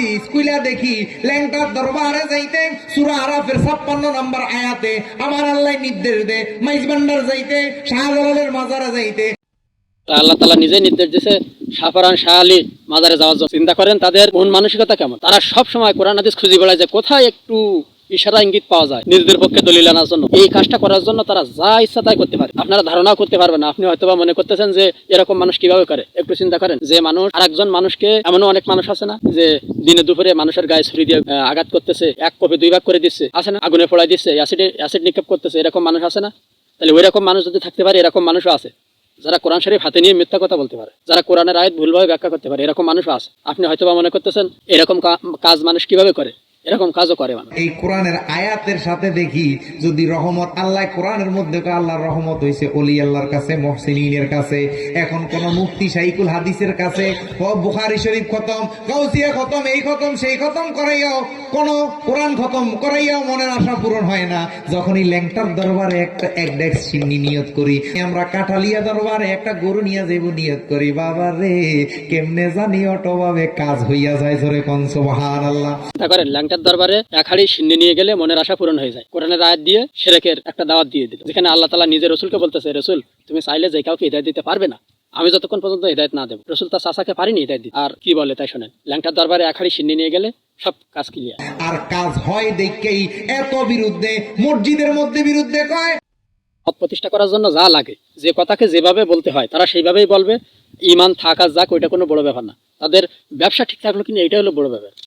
হাদিস কুইলা দেখি ল্যাংটার দরবারে যাইতে সুরা আরাফের ছাপ্পান্ন নম্বর আয়াতে, আমার আল্লাহ নির্দেশ দে মাইজবান্ডার যাইতে, শাহজালালের মাজারে যাইতে। আল্লাহ তালা নিজে নির্দেশ দিয়েছে সাফারান শাহ আলী মাজারে যাওয়ার জন্য। চিন্তা করেন, তাদের মন মানসিকতা কেমন? তারা সব সময় কোরআন হাদিস খুঁজে বেড়ায় যে কোথায় একটু ইশারা ইঙ্গিত পাওয়া যায় নিজেদের পক্ষে দলিল আনার জন্য। এই কাজটা করার জন্য তারা যা ইচ্ছা তাই করতে পারে। আপনারা ধারণাও করতে পারবেন আপনি হয়তোবা মনে করতেছেন যে এরকম মানুষ কীভাবে করে? একটু চিন্তা করেন। যে মানুষ আর একজন মানুষকে এমনও অনেক মানুষ আছে না যে দিনে দুপুরে মানুষের গায়ে ছুরি দিয়ে আঘাত করতেছে, এক কপি দুই ভাগ করে দিচ্ছে। আছে না? আগুনে ফোড়াই দিচ্ছে, অ্যাসিডে, অ্যাসিড নিক্ষেপ করতেছে, এরকম মানুষ আছে না? তাহলে ওই রকম মানুষ যদি থাকতে পারে, এরকম মানুষও আছে। যারা কোরআন শরীফ হাতে নিয়ে মিথ্যা কথা বলতে পারে, যারা কোরআনের আয়াত ভুলভাবে ব্যাখ্যা করতে পারে, এরকম মানুষও আছে। আপনি হয়তো বা মনে করতেছেন, এরকম কাজ মানুষ কীভাবে করে? এরকম কাজও করে এই কোরআনের আয়াতের সাথে দেখি যদি রহমত আল্লাহ কোরআনের মধ্যে আল্লাহর রহমত হইছে অলি আল্লাহর কাছে মহসিনের কাছে এখন কোন মুফতি শাইকুল হাদিসের কাছে বুখারি শরীফ খতম খতম এই খতম সেই খতম করাইয়াও কোন কোরআন খতম করাইয়াও মনের আশা পূরণ হয় না। যখনই ল্যাংটার দরবারে একটা এক ডেক সিন্নি নিয়ত করি আমরা কাঠালিয়া দরবারে একটা গরু নিয়ে যাইব নিয়ত করি বাবা রে কেমনে জানি অটোভাবে কাজ হইয়া যায় জোরে কনসো মহান আল্লাহ করেন ল্যাংটার দরবারে এক হাড়ি সিন্নি নিয়ে গেলে মনের আশা পূরণ হয়ে যায়। কোরআনের আয়াত দিয়ে সেরেকের একটা দাওয়াত দিয়ে দিল। যেখানে আল্লাহ তালা নিজের রসুলকে বলতেছে রসুল তুমি চাইলে যে কাউকে হৃদায়ত দিতে পারবে না। আমি যতক্ষণ পর্যন্ত হৃদায়ত না দেবো। রসুল তার চাষাকে পারিনি হৃদায়ত দিতে। আর কি বলে তাই শোনেন। ল্যাংটার দরবারে এক হাড়ি সিন্নি নিয়ে গেলে সব কাজ ক্লিয়ার আর কাজ হয় দেখেই এত বিরুদ্ধে মসজিদের মধ্যে বিরুদ্ধে কয়? মত প্রতিষ্ঠা করার জন্য যা লাগে যে কথাকে যেভাবে বলতে হয় তারা সেইভাবেই বলবে। ইমান থাকা যাক ওইটা কোনো বড় ব্যাপার না। তাদের ব্যবসা ঠিক থাকল কিনা এটা হলো বড় ব্যাপার।